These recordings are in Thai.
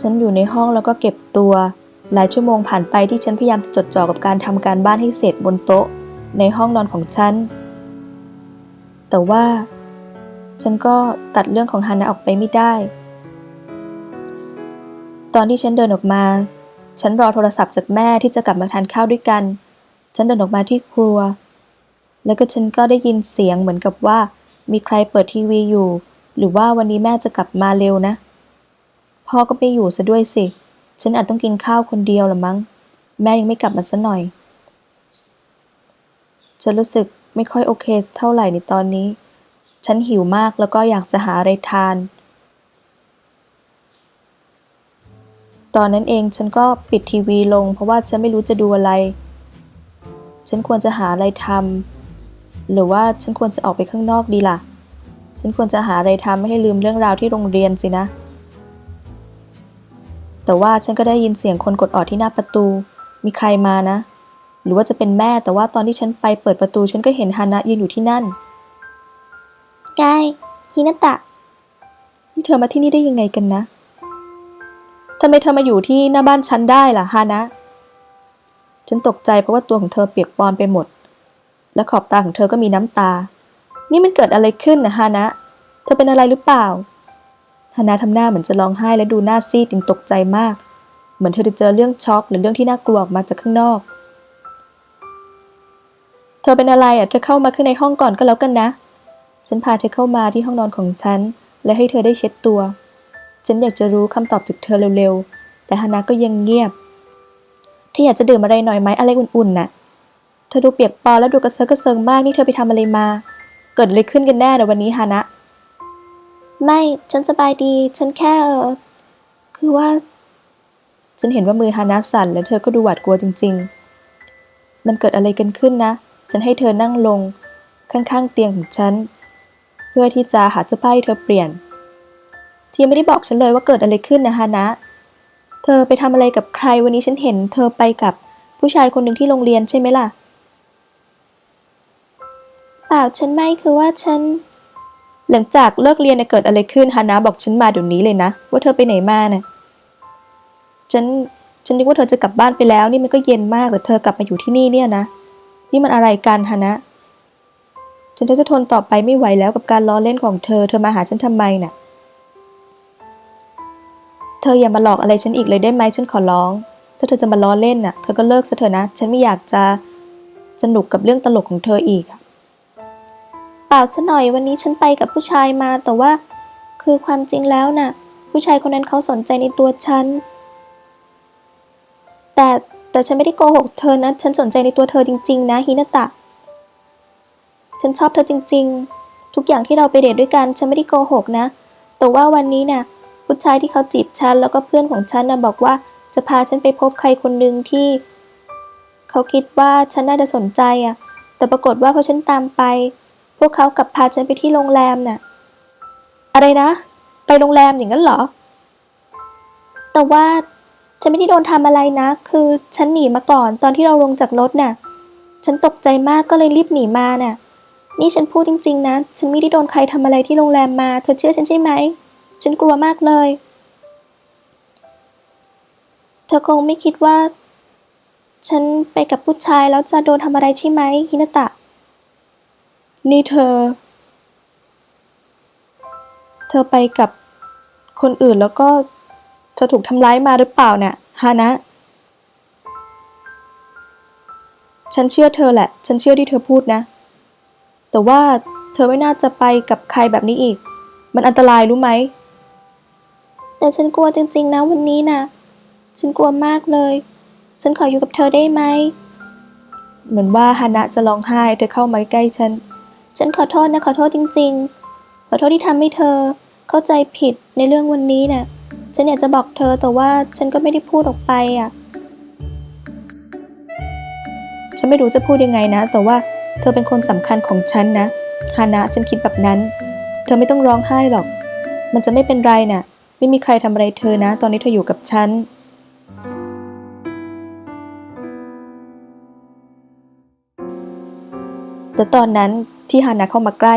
ฉันอยู่ในห้องแล้วก็เก็บตัว หลายชั่วโมงผ่านไปที่ฉันพยายามจะจดจ่อกับการทำการบ้านให้เสร็จบนโต๊ะ ในห้องนอนของฉัน แต่ว่า ฉันก็ตัดเรื่องของฮานะออกไปไม่ได้ ตอนที่ฉันเดินออกมา ฉันรอโทรศัพท์จากแม่ที่จะกลับมาทานข้าวด้วยกัน ฉันเดินออกมาที่ครัว แล้วก็ฉันก็ได้ยินเสียงเหมือนกับว่า มีใครเปิดทีวีอยู่ หรือว่าวันนี้แม่จะกลับมาเร็วนะ พ่อก็ไม่อยู่ซะด้วยสิ ฉันอาจต้องกินข้าวคนเดียวละมั้ง แม่ยังไม่กลับมาซะหน่อย ฉันรู้สึกไม่ค่อยโอเคสักเท่าไหร่ในตอนนี้ ฉันหิวมากแล้วก็อยากจะหาอะไรทาน ตอนนั้นเองฉันก็ปิดทีวีลง เพราะว่าฉันไม่รู้จะดูอะไร ฉันควรจะหาอะไรทำหรือว่าฉันควรจะออกไปข้างนอกดีล่ะ ฉันควรจะหาอะไรทำไม่ให้ลืมเรื่องราวที่โรงเรียนสินะ แต่ว่าฉันก็ได้ยินเสียงคนกดออดที่หน้าประตู มีใครมานะ หรือว่าจะเป็นแม่แต่ว่าตอนที่ฉันไปเปิดประตูฉันก็เห็นฮานะยืนอยู่ที่นั่นสกายฮินาตะ นี่เธอมาที่นี่ได้ยังไงกันนะทำไมเธอมาอยู่ที่หน้าบ้านฉันได้ล่ะฮานะ ฉันตกใจเพราะว่าตัวของเธอเปียกปอนไปหมด และขอบตาของเธอก็มีน้ำตา นี่มันเกิดอะไรขึ้นนะฮานะ เธอเป็นอะไรหรือเปล่า ฮานะทำหน้าเหมือนจะร้องไห้และดูหน้าซีดยังตกใจมาก เหมือนเธอจะเจอเรื่องช็อกหรือเรื่องที่น่ากลัวออกมาจากข้างนอก เธอเป็นอะไรอะเธอเข้ามาข้างในห้องก่อนก็แล้วกันนะ ฉันพาเธอเข้ามาที่ห้องนอนของฉัน และให้เธอได้เช็ดตัว ฉันอยากจะรู้คำตอบจากเธอเร็วๆ แต่ฮานะก็ยังเงียบเธออยากจะดื่มอะไรหน่อยไหมอะไรอุ่นๆน่ะ เธอดูเปียกปอนและดูกระเซาะกระเซิงมากนี่เธอไปทำอะไรมา เกิดอะไรขึ้นกันแน่ในวันนี้ฮานะ ไม่ ฉันสบายดี ฉันแค่เออคือว่า ฉันเห็นว่ามือฮานะสั่นและเธอก็ดูหวาดกลัวจริง ๆ มันเกิดอะไรกันขึ้นนะ ฉันให้เธอนั่งลง ข้างๆ เตียงของฉัน เพื่อที่จะหาเสื้อผ้าให้เธอเปลี่ยนที่ไม่ได้บอกฉันเลยว่าเกิดอะไรขึ้นนะฮานะ เธอไปทำอะไรกับใครวันนี้ฉันเห็น เธอไปกับผู้ชายคนหนึ่งที่โรงเรียนใช่ไหมล่ะ เปล่าฉันไม่คือว่าฉัน หลังจากเลิกเรียนเนี่ยเกิดอะไรขึ้นฮานะบอกฉันมาเดี๋ยวนี้เลยนะ ว่าเธอไปไหนมาน่ะฉันฉันนึกว่าเธอจะกลับบ้านไปแล้ว นี่มันก็เย็นมากแต่เธอกลับมาอยู่ที่นี่เนี่ยนะนี่มันอะไรกันฮานะ ฉันจะทนต่อไปไม่ไหวแล้วกับการล้อเล่นของเธอ เธอมาหาฉันทำไมน่ะ เธออย่ามาหลอกอะไรฉันอีกเลยได้ไหมฉันขอร้อง ถ้าเธอจะมาล้อเล่นน่ะ เธอก็เลิกซะเถอะนะ ฉันไม่อยากจะสนุกกับเรื่องตลกของเธออีกอะ เปล่าซะหน่อยวันนี้ฉันไปกับผู้ชายมาแต่ว่า คือความจริงแล้วน่ะ ผู้ชายคนนั้นเขาสนใจในตัวฉัน แต่แต่ฉันไม่ได้โกหกเธอนะฉันสนใจในตัวเธอจริง ๆ นะฮินาตะ ฉันชอบเธอจริง ๆ ทุกอย่างที่เราไปเดทด้วยกันฉันไม่ได้โกหกนะ แต่ว่าวันนี้น่ะผู้ชายที่เขาจีบฉันแล้วก็เพื่อนของฉันนะบอกว่าจะพาฉันไปพบใครคนหนึ่งที่ เขาคิดว่าฉันน่าจะสนใจอะ แต่ปรากฏว่าพอฉันตามไป พวกเขากลับพาฉันไปที่โรงแรมน่ะ อะไรนะ ไปโรงแรมอย่างนั้นเหรอ แต่ว่าฉันไม่ได้โดนทำอะไรนะ คือฉันหนีมาก่อนตอนที่เราลงจากรถน่ะ ฉันตกใจมากก็เลยรีบหนีมาน่ะ นี่ฉันพูดจริง ๆ นะ ฉันไม่ได้โดนใครทำอะไรที่โรงแรมมา เธอเชื่อฉันใช่ไหม ฉันกลัวมากเลย เธอคงไม่คิดว่า ฉันไปกับผู้ชายแล้วจะโดนทำอะไรใช่ไหมฮินาตะ นี่เธอ เธอไปกับคนอื่นแล้วก็เธอถูกทำร้ายมาหรือเปล่าเนี่ยฮานะ ฉันเชื่อเธอแหละ ฉันเชื่อที่เธอพูดนะ แต่ว่าเธอไม่น่าจะไปกับใครแบบนี้อีก มันอันตรายรู้ไหม แต่ฉันกลัวจริง ๆ นะวันนี้นะฉันกลัวมากเลย ฉันขออยู่กับเธอได้ไหม เหมือนว่าฮานะจะร้องไห้เธอเข้ามาใกล้ฉัน ฉันขอโทษนะขอโทษจริง ๆ ขอโทษที่ทำให้เธอเข้าใจผิดในเรื่องวันนี้น่ะ ฉันอยากจะบอกเธอแต่ว่าฉันก็ไม่ได้พูดออกไปอะ ฉันไม่รู้จะพูดยังไงนะ แต่ว่าเธอเป็นคนสำคัญของฉันนะฮานะฉันคิดแบบนั้น เธอไม่ต้องร้องไห้หรอก มันจะไม่เป็นไรน่ะ ไม่มีใครทำอะไรเธอนะ ตอนนี้เธออยู่กับฉันแต่ตอนนั้น ที่ฮานะเข้ามาใกล้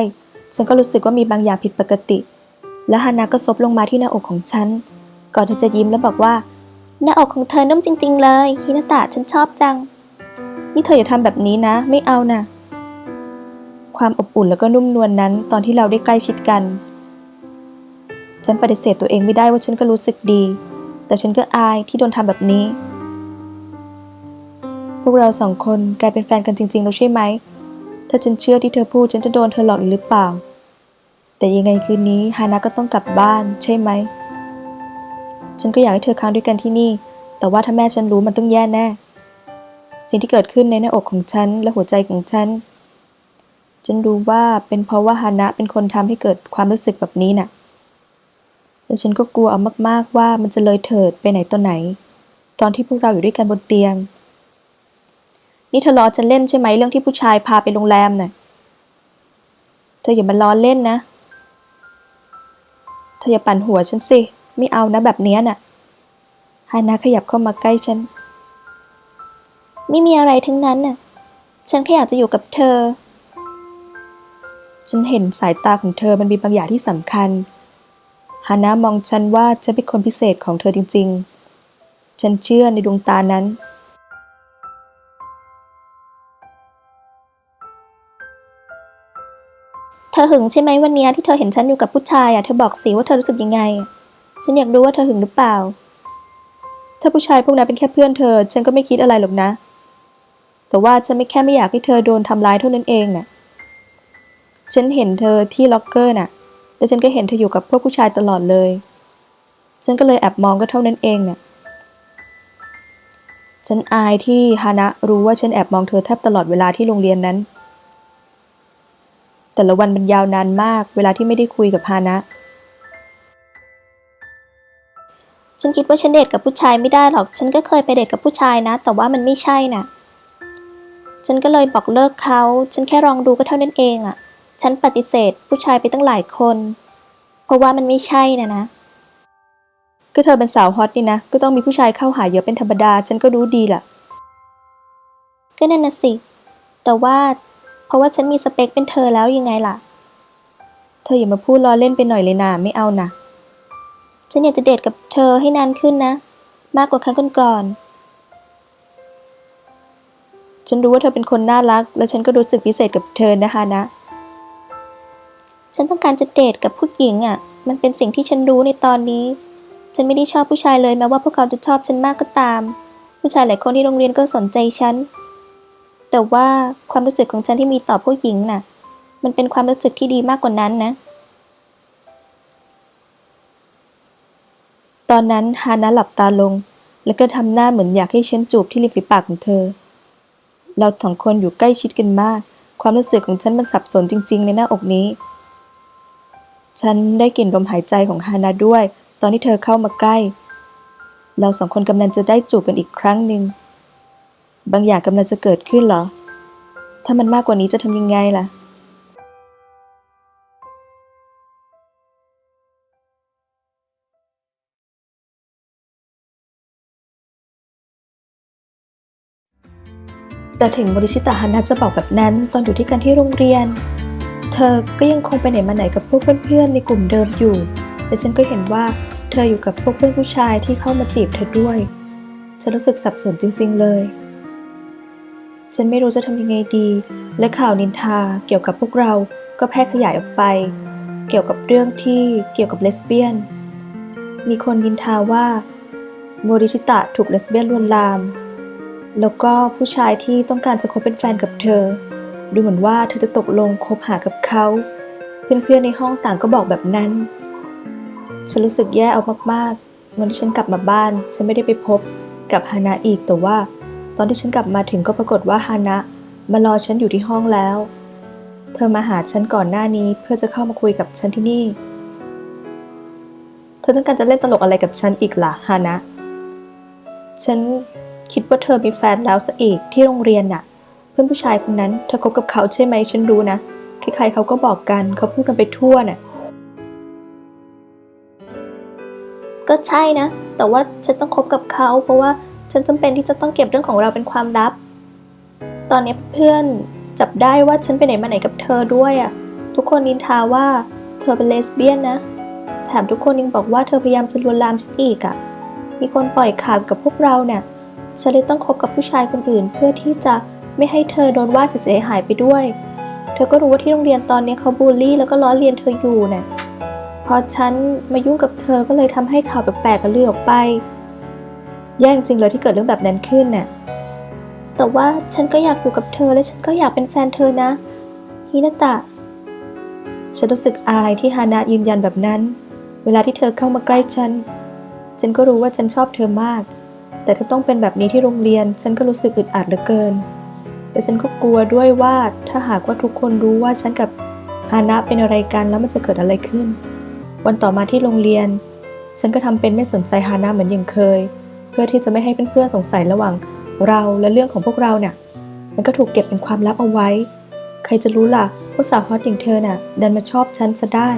ฉันก็รู้สึกว่ามีบางอย่างผิดปกติ และฮานะก็ซบลงมาที่หน้าอกของฉัน ก่อนเธอจะยิ้มแล้วบอกว่า หน้าอกของเธอนุ่มจริง ๆ เลยฮินาตะฉันชอบจัง นี่เธออย่าทำแบบนี้นะ ไม่เอาน่ะความอบอุ่นแล้วก็นุ่มนวลนนั้นตอนที่เราได้ใกล้ชิดกัน ฉันปฏิเสธตัวเองไม่ได้ว่าฉันก็รู้สึกดี แต่ฉันก็อายที่โดนทำแบบนี้ พวกเราสองคนกลายเป็นแฟนกันจริงๆแล้วใช่ไหม ถ้าฉันเชื่อที่เธอพูดฉันจะโดนเธอหลอกอีกหรือเปล่า แต่ยังไงคืนนี้ฮานะก็ต้องกลับบ้านใช่ไหม ฉันก็อยากให้เธอค้างด้วยกันที่นี่ แต่ว่าถ้าแม่ฉันรู้มันต้องแย่แน่ สิ่งที่เกิดขึ้นในหน้าอกของฉันและหัวใจของฉัน ฉันรู้ว่าเป็นเพราะว่าฮานะเป็นคนทำให้เกิดความรู้สึกแบบนี้น่ะแล้วฉันก็กลัวเอามากๆว่ามันจะเลยเถิดไปไหนต่อไหน ตอนที่พวกเราอยู่ด้วยกันบนเตียง นี่เธอล้อฉันเล่นใช่ไหมเรื่องที่ผู้ชายพาไปโรงแรมน่ะ เธออย่ามาล้อเล่นนะ เธออย่าปั่นหัวฉันสิ ไม่เอานะแบบเนี้ยน่ะ ฮานะขยับเข้ามาใกล้ฉัน ไม่มีอะไรทั้งนั้นน่ะ ฉันแค่อยากจะอยู่กับเธอ ฉันเห็นสายตาของเธอมันมีบางอย่างที่สำคัญ ฮานะมองฉันว่าฉันเป็นคนพิเศษของเธอจริง ๆ ฉันเชื่อในดวงตานั้น เธอหึงใช่ไหมวันเนี้ยที่เธอเห็นฉันอยู่กับผู้ชายอะเธอบอกสิว่าเธอรู้สึกยังไง ฉันอยากรู้ว่าเธอหึงหรือเปล่า ถ้าผู้ชายพวกนั้นเป็นแค่เพื่อนเธอ ฉันก็ไม่คิดอะไรหรอกนะ แต่ว่าฉันไม่แค่ไม่อยากให้เธอโดนทำร้ายเท่านั้นเองน่ะ ฉันเห็นเธอที่ล็อกเกอร์น่ะ แล้วฉันก็เห็นเธออยู่กับพวกผู้ชายตลอดเลย ฉันก็เลยแอบมองก็เท่านั้นเองน่ะ ฉันอายที่ฮานะรู้ว่าฉันแอบมองเธอแทบตลอดเวลาที่โรงเรียนนั้น แต่ละวันมันยาวนานมาก เวลาที่ไม่ได้คุยกับฮานะ ฉันคิดว่าฉันเดทกับผู้ชายไม่ได้หรอก ฉันก็เคยไปเดทกับผู้ชายนะ แต่ว่ามันไม่ใช่น่ะ ฉันก็เลยบอกเลิกเขา ฉันแค่ลองดูก็เท่านั้นเองอะ ฉันปฏิเสธผู้ชายไปตั้งหลายคน เพราะว่ามันไม่ใช่นะนะ ก็เธอเป็นสาวฮอตนี่นะ ก็ต้องมีผู้ชายเข้าหาเยอะเป็นธรรมดา ฉันก็รู้ดีแหละก็นั่นน่ะสิ แต่ว่าเพ ราะว่าฉันมีสเปคเป็นเธอแล้วยังไงล่ะ เธออย่ามาพูดล้อเล่นไปหน่อยเลยนะไม่เอานะฉันอยากจะเดทกับเธอให้นานขึ้นนะ มากกว่าครั้งก่อนๆฉันรู้ว่าเธอเป็นคนน่ารัก และฉันก็รู้สึกพิเศษกับเธอนะคะนะ ฉันต้องการจะเดทกับผู้หญิงอะ มันเป็นสิ่งที่ฉันรู้ในตอนนี้ ฉันไม่ได้ชอบผู้ชายเลยแม้ว่าพวกเขาจะชอบฉันมากก็ตาม ผู้ชายหลายคนที่โรงเรียนก็สนใจฉัน แต่ว่าความรู้สึกของฉันที่มีต่อผู้หญิงน่ะ มันเป็นความรู้สึกที่ดีมากกว่านั้นนะ ตอนนั้นฮานะหลับตาลง แล้วก็ทำหน้าเหมือนอยากให้ฉันจูบที่ริมฝีปากของเธอ เราสองคนอยู่ใกล้ชิดกันมาก ความรู้สึกของฉันมันสับสนจริง ๆ ในหน้าอกนี้ ฉันได้กลิ่นลมหายใจของฮานะด้วย ตอนที่เธอเข้ามาใกล้ เราสองคนกำลังจะได้จูบกันอีกครั้งหนึ่ง บางอย่างกำลังจะเกิดขึ้นเหรอ ถ้ามันมากกว่านี้จะทำยังไงล่ะ แต่ถึงบริชิตาฮานะจะบอกแบบนั้นตอนอยู่ที่กันที่โรงเรียน เธอก็ยังคงไปไหนมาไหนกับพวกเพื่อนๆในกลุ่มเดิมอยู่และฉันก็เห็นว่าเธออยู่กับพวกเพื่อนผู้ชายที่เข้ามาจีบเธอด้วย ฉันรู้สึกสับสนจริงๆเลย ฉันไม่รู้จะทำยังไงดี และข่าวนินทาเกี่ยวกับพวกเราก็แพร่ขยายออกไป เกี่ยวกับเรื่องที่เกี่ยวกับเลสเบี้ยน มีคนนินทาว่าโมริชิตะถูกเลสเบี้ยนลวนลาม แล้วก็ผู้ชายที่ต้องการจะคบเป็นแฟนกับเธอ ดูเหมือนว่าเธอจะตกลงคบหากับเขา เพื่อนๆในห้องต่างก็บอกแบบนั้น ฉันรู้สึกแย่เอามากๆวันที่ฉันกลับมาบ้าน ฉันไม่ได้ไปพบกับฮานะอีกแต่ว่า ตอนที่ฉันกลับมาถึงก็ปรากฏว่าฮานะมารอฉันอยู่ที่ห้องแล้ว เธอมาหาฉันก่อนหน้านี้เพื่อจะเข้ามาคุยกับฉันที่นี่ เธอต้องการจะเล่นตลกอะไรกับฉันอีกล่ะฮานะ ฉันคิดว่าเธอมีแฟนแล้วซะอีกที่โรงเรียนน่ะ เพื่อนผู้ชายคนนั้นเธอคบกับเขาใช่ไหมฉันรู้นะ ใครๆเขาก็บอกกันเขาพูดกันไปทั่วน่ะ ก็ใช่นะ แต่ว่าฉันต้องคบกับเขาเพราะว่า ฉันจำเป็นที่จะต้องเก็บเรื่องของเราเป็นความลับ ตอนนี้เพื่อนจับได้ว่าฉันไปไหนมาไหนกับเธอด้วยอะ่ะ ทุกคนนินทาว่าเธอเป็นเลสเบี้ยนนะ แถมทุกคนยังบอกว่าเธอพยายามจะลวนลามฉันอีกอะ่ะ มีคนปล่อยข่าวกับพวกเราเนี่ย ฉันเลยต้องคบกับผู้ชายคนอื่น เพื่อที่จะไม่ให้เธอโดนว่าเสียหายไปด้วย เธอก็รู้ว่าที่โรงเรียนตอนนี้เขาบูลลี่ แล้วก็ล้อเลียนเธออยู่น่ะพอฉันมายุ่งกับเธอก็เลยทำให้ข่าวแปลกๆกันเลือออกไป แย่จริงเลยที่เกิดเรื่องแบบนั้นขึ้นน่ะ แต่ว่าฉันก็อยากอยู่กับเธอและฉันก็อยากเป็นแฟนเธอนะฮินาตะ ฉันรู้สึกอายที่ฮานะยืนยันแบบนั้น เวลาที่เธอเข้ามาใกล้ฉัน ฉันก็รู้ว่าฉันชอบเธอมาก แต่ถ้าต้องเป็นแบบนี้ที่โรงเรียน ฉันก็รู้สึกอึดอัดเหลือเกิน และฉันก็กลัวด้วยว่าถ้าหากว่าทุกคนรู้ว่าฉันกับฮานะเป็นอะไรกันแล้วมันจะเกิดอะไรขึ้น วันต่อมาที่โรงเรียน ฉันก็ทำเป็นไม่สนใจฮานะเหมือนอย่างเคย เพื่อที่จะไม่ให้เพื่อนๆสงสัยระหว่างเราและเรื่องของพวกเราเนี่ยมันก็ถูกเก็บเป็นความลับเอาไว้ ใครจะรู้ล่ะว่าสาวฮอตอย่างเธอน่ะดันมาชอบฉันซะได้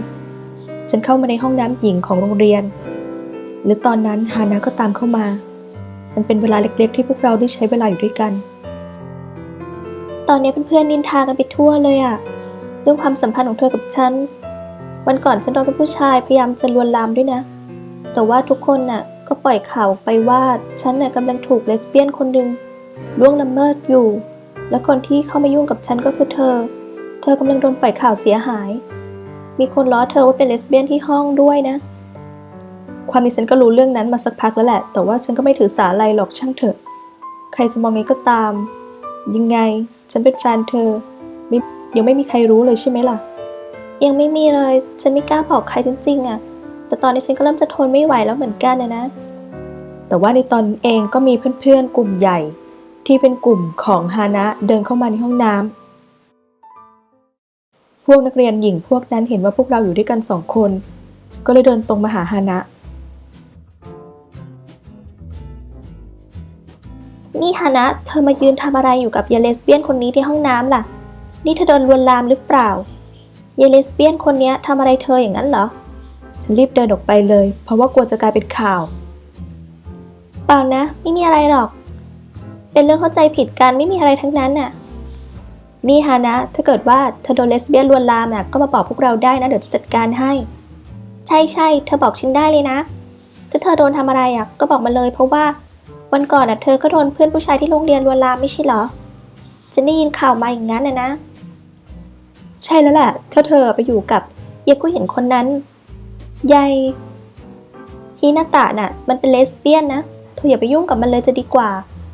ฉันเข้ามาในห้องน้ำหญิงของโรงเรียน หรือตอนนั้นฮานะก็ตามเข้ามา มันเป็นเวลาเล็กๆ ที่พวกเราได้ใช้เวลาอยู่ด้วยกัน ตอนนี้เพื่อนๆนินทากันไปทั่วเลยอะเรื่องความสัมพันธ์ของเธอกับฉันวันก่อนฉันโดนเป็นผู้ชายพยายามจะลวนลามด้วยนะ แต่ว่าทุกคนน่ะ ก็ปล่อยข่าวออกไปว่าฉันน่ะกำลังถูกเลสเบี้ยนคนหนึ่งล่วงละเมิดอยู่ และคนที่เข้ามายุ่งกับฉันก็คือเธอ เธอกำลังโดนปล่อยข่าวเสียหาย มีคนล้อเธอว่าเป็นเลสเบี้ยนที่ห้องด้วยนะ ความนี้ฉันก็รู้เรื่องนั้นมาสักพักแล้วแหละ แต่ว่าฉันก็ไม่ถือสาอะไรหรอกช่างเถอะ ใครจะมองไงก็ตาม ยังไงฉันเป็นแฟนเธอยังไม่มีใครรู้เลยใช่ไหมล่ะ ยังไม่มีเลย ฉันไม่กล้าบอกใครจริงๆอะ แต่ตอนนี้ฉันก็เริ่มจะทนไม่ไหวแล้วเหมือนกันนะนะ แต่ว่าในตอนเองก็มีเพื่อนๆกลุ่มใหญ่ ที่เป็นกลุ่มของฮานะเดินเข้ามาในห้องน้ำพวกนักเรียนหญิงพวกนั้นเห็นว่าพวกเราอยู่ด้วยกันสองคน ก็เลยเดินตรงมาหาฮานะ นี่ฮานะเธอมายืนทำอะไรอยู่กับยายเลสเบี้ยนคนนี้ที่ห้องน้ำล่ะ นี่เธอโดนลวนลามหรือเปล่ายายเลสเบี้ยนคนนี้ทำอะไรเธออย่างนั้นเหรอ ฉันรีบเดินออกไปเลย เพราะว่ากลัวจะกลายเป็นข่าว เปล่านะ ไม่มีอะไรหรอก เป็นเรื่องเข้าใจผิดกันไม่มีอะไรทั้งนั้นน่ะ นี่ฮานะ ถ้าเกิดว่าเธอโดนเลสเบี้ยนลวนลามน่ะก็มาบอกพวกเราได้นะ เดี๋ยวจะจัดการให้ ใช่ใช่เธอบอกฉันได้เลยนะ ถ้าเธอโดนทำอะไรอะก็บอกมาเลย เพราะว่าวันก่อนอะเธอก็โดนเพื่อนผู้ชายที่โรงเรียนลวนลามไม่ใช่เหรอ ฉันได้ยินข่าวมาอย่างนั้นนะนะ ใช่แล้วแหละถ้าเธอไปอยู่กับเยายผู้หญิงคนนั้น ยายฮินาตะน่ะ มันเป็นเลสเบี้ยนนะ เธออย่าไปยุ่งกับมันเลยจะดีกว่า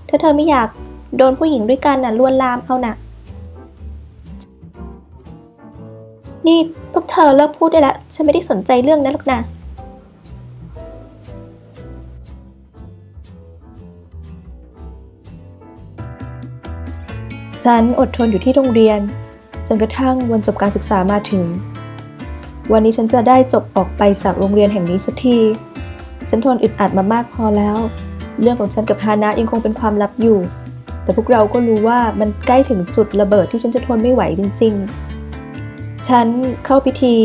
ถ้าเธอไม่อยากโดนผู้หญิงด้วยกันน่ะลวนลามเอาน่ะ นี่พวกเธอเลิกพูดได้แล้ว ฉันไม่ได้สนใจเรื่องนั้นหรอกนะฉันอดทนอยู่ที่โรงเรียน จนกระทั่งวันจบการศึกษามาถึง วันนี้ฉันจะได้จบออกไปจากโรงเรียนแห่งนี้สักที ฉันทนอึดอัดมามากพอแล้ว เรื่องของฉันกับฮานะยังคงเป็นความลับอยู่ แต่พวกเราก็รู้ว่ามันใกล้ถึงจุดระเบิดที่ฉันจะทนไม่ไหวจริง ๆ ฉันเข้าพิธี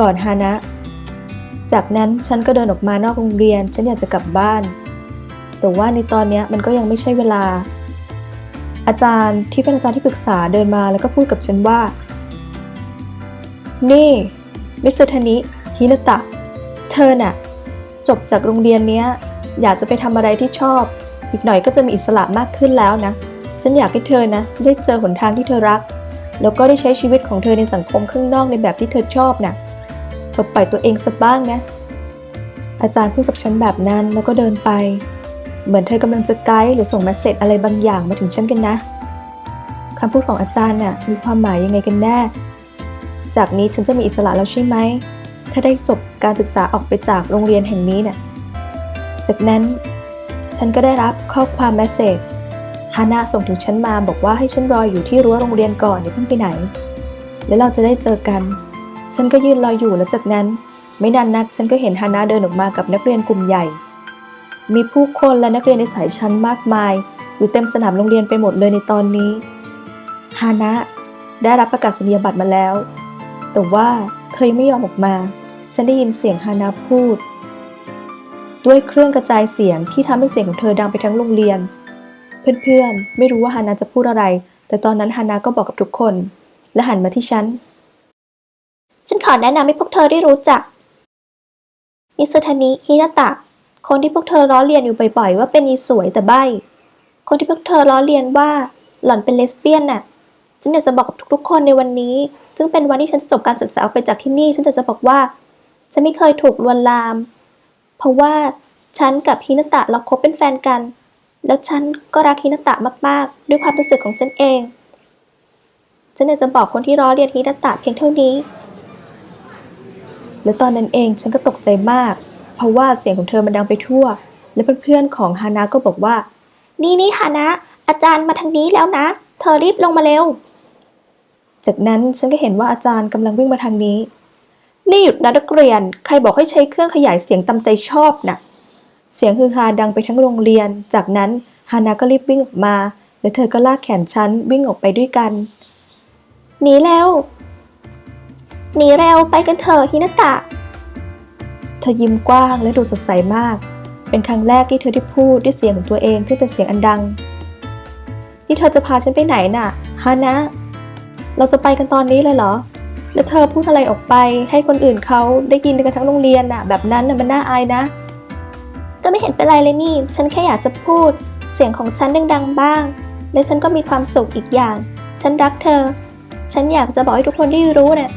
ก่อนฮานะ จากนั้นฉันก็เดินออกมานอกโรงเรียน ฉันอยากจะกลับบ้าน แต่ว่าในตอนนี้มันก็ยังไม่ใช่เวลา อาจารย์ที่เป็นอาจารย์ที่ปรึกษาเดินมาแล้วก็พูดกับฉันว่า นี่ มิสเตอร์ธนิฮินตะ เธอน่ะ จบจากโรงเรียนเนี้ย อยากจะไปทำอะไรที่ชอบ อีกหน่อยก็จะมีอิสระมากขึ้นแล้วนะ ฉันอยากให้เธอนะ ได้เจอหนทางที่เธอรัก แล้วก็ได้ใช้ชีวิตของเธอในสังคมข้างนอกในแบบที่เธอชอบน่ะเธอปล่อยตัวเองสักบ้างนะ อาจารย์พูดกับฉันแบบนั้นแล้วก็เดินไป เหมือนเธอกำลังจะไกด์หรือส่งเมสเซจอะไรบางอย่างมาถึงฉันกันนะคำพูดของอาจารย์น่ะมีความหมายยังไงกันแน่ จากนี้ฉันจะมีอิสระแล้วใช่ไหม ถ้าได้จบการศึกษาออกไปจากโรงเรียนแห่งนี้เนี่ย จากนั้น ฉันก็ได้รับข้อความเมสเซจฮาน่าส่งถึงฉันมาบอกว่าให้ฉันรออยู่ที่รั้วโรงเรียนก่อนอย่าเพิ่งไปไหน แล้วเราจะได้เจอกัน ฉันก็ยืนรออยู่แล้วจากนั้น ไม่นานนักฉันก็เห็นฮาน่าเดินออกมากับนักเรียนกลุ่มใหญ่ มีผู้คนและนักเรียนในสายชั้นมากมาย อยู่เต็มสนามโรงเรียนไปหมดเลยในตอนนี้ฮานะได้รับประกาศนียบัตรมาแล้ว แต่ว่าเธอยังไม่ยอมออกมา ฉันได้ยินเสียงฮานะพูด ด้วยเครื่องกระจายเสียงที่ทำให้เสียงของเธอดังไปทั้งโรงเรียน เพื่อนๆ ไม่รู้ว่าฮานะจะพูดอะไร แต่ตอนนั้นฮานะก็บอกกับทุกคน และหันมาที่ฉัน ฉันขอแนะนำให้พวกเธอได้รู้จักฮิสทานิฮินาตะ คนที่พวกเธอล้อเลียนอยู่บ่อยๆ ว่าเป็นอีสวยแต่ใบ คนที่พวกเธอล้อเลียนว่าหล่อนเป็นเลสเบี้ยนน่ะ ฉันอยากจะบอกกับทุกๆ คนในวันนี้ ซึ่งเป็นวันที่ฉันจะจบการศึกษาออกไปจากที่นี่ ฉันอยากจะบอกว่า ฉันไม่เคยถูกลวนลาม เพราะว่าฉันกับฮินาตะเราคบเป็นแฟนกัน แล้วฉันก็รักฮินาตะมากๆ ด้วยความรู้สึกของฉันเอง ฉันอยากจะบอกคนที่ล้อเลียนฮินาตะเพียงเท่านี้ และตอนนั้นเองฉันก็ตกใจมาก เพราะว่าเสียงของเธอมันดังไปทั่ว และเพื่อนๆของฮานาก็บอกว่า นี่นี่ฮานะ อาจารย์มาทางนี้แล้วนะ เธอรีบลงมาเร็ว จากนั้นฉันก็เห็นว่าอาจารย์กำลังวิ่งมาทางนี้ นี่หยุดนะนักเรียน ใครบอกให้ใช้เครื่องขยายเสียงตามใจชอบน่ะ เสียงฮือฮาดังไปทั้งโรงเรียน จากนั้นฮานาก็รีบวิ่งออกมา และเธอก็ลากแขนฉันวิ่งออกไปด้วยกัน หนีเร็วหนีเร็วไปกันเถอะฮินาตะ เธอยิ้มกว้างและดูสดใสมาก เป็นครั้งแรกที่เธอได้พูดด้วยเสียงของตัวเองที่เป็นเสียงอันดัง นี่เธอจะพาฉันไปไหนน่ะฮานะ เราจะไปกันตอนนี้เลยเหรอ แล้วเธอพูดอะไรออกไป ให้คนอื่นเขาได้ยินกันทั้งโรงเรียนน่ะ แบบนั้นน่ะมันน่าอายนะ ก็ไม่เห็นเป็นไรเลยนี่ ฉันแค่อยากจะพูด เสียงของฉันดังๆบ้าง และฉันก็มีความสุขอีกอย่าง ฉันรักเธอ ฉันอยากจะบอกให้ทุกคนได้รู้เนี่ย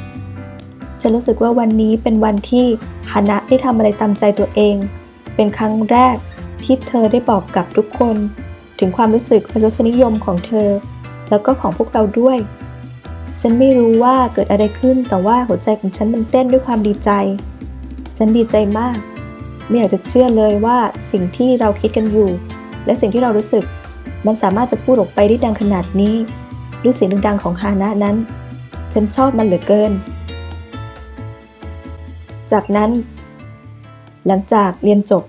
ฉันรู้สึกว่าวันนี้เป็นวันที่ฮานะได้ทำอะไรตามใจตัวเอง เป็นครั้งแรกที่เธอได้บอกกับทุกคน ถึงความรู้สึกและรสนิยมของเธอ แล้วก็ของพวกเราด้วย ฉันไม่รู้ว่าเกิดอะไรขึ้นแต่ว่าหัวใจของฉันมันเต้นด้วยความดีใจ ฉันดีใจมาก ไม่อยากจะเชื่อเลยว่าสิ่งที่เราคิดกันอยู่ และสิ่งที่เรารู้สึก มันสามารถจะพูดออกไปได้ดังขนาดนี้ด้วยเสียงดังๆของฮานะนั้น ฉันชอบมันเหลือเกิน จากนั้น หลังจากเรียนจบ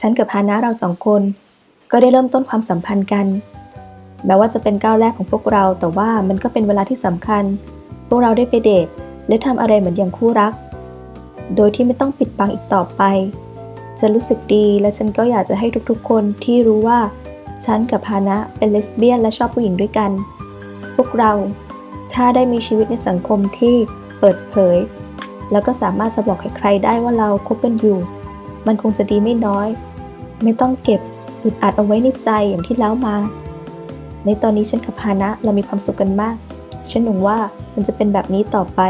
ฉันกับฮานะเราสองคน ก็ได้เริ่มต้นความสัมพันธ์กัน แม้ว่าจะเป็นก้าวแรกของพวกเรา แต่ว่ามันก็เป็นเวลาที่สำคัญ พวกเราได้ไปเดทและทำอะไรเหมือนอย่างคู่รัก โดยที่ไม่ต้องปิดบังอีกต่อไป ฉันรู้สึกดีและฉันก็อยากจะให้ทุกๆ คนที่รู้ว่า ฉันกับฮานะเป็นเลสเบี้ยนและชอบผู้หญิงด้วยกัน พวกเราถ้าได้มีชีวิตในสังคมที่เปิดเผย แล้วก็สามารถจะบอกใครๆได้ว่าเราคบกันอยู่ มันคงจะดีไม่น้อย ไม่ต้องเก็บอึดอัดเอาไว้ในใจอย่างที่แล้วมา ในตอนนี้ฉันกับฮานะเรามีความสุขกันมาก ฉันหวังว่ามันจะเป็นแบบนี้ต่อไป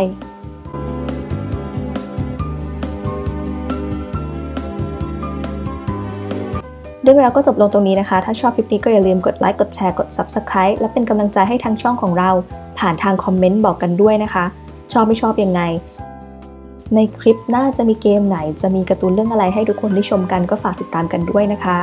เรื่องราวก็จบลงตรงนี้นะคะ ถ้าชอบคลิปนี้ก็อย่าลืมกดไลค์ กดแชร์ กด Subscribe และเป็นกำลังใจให้ทางช่องของเรา ผ่านทางคอมเมนต์บอกกันด้วยนะคะ ชอบไม่ชอบยังไง ในคลิปหน้าจะมีเกมไหน จะมีการ์ตูนเรื่องอะไรให้ทุกคนได้ชมกันก็ฝากติดตามกันด้วยนะคะ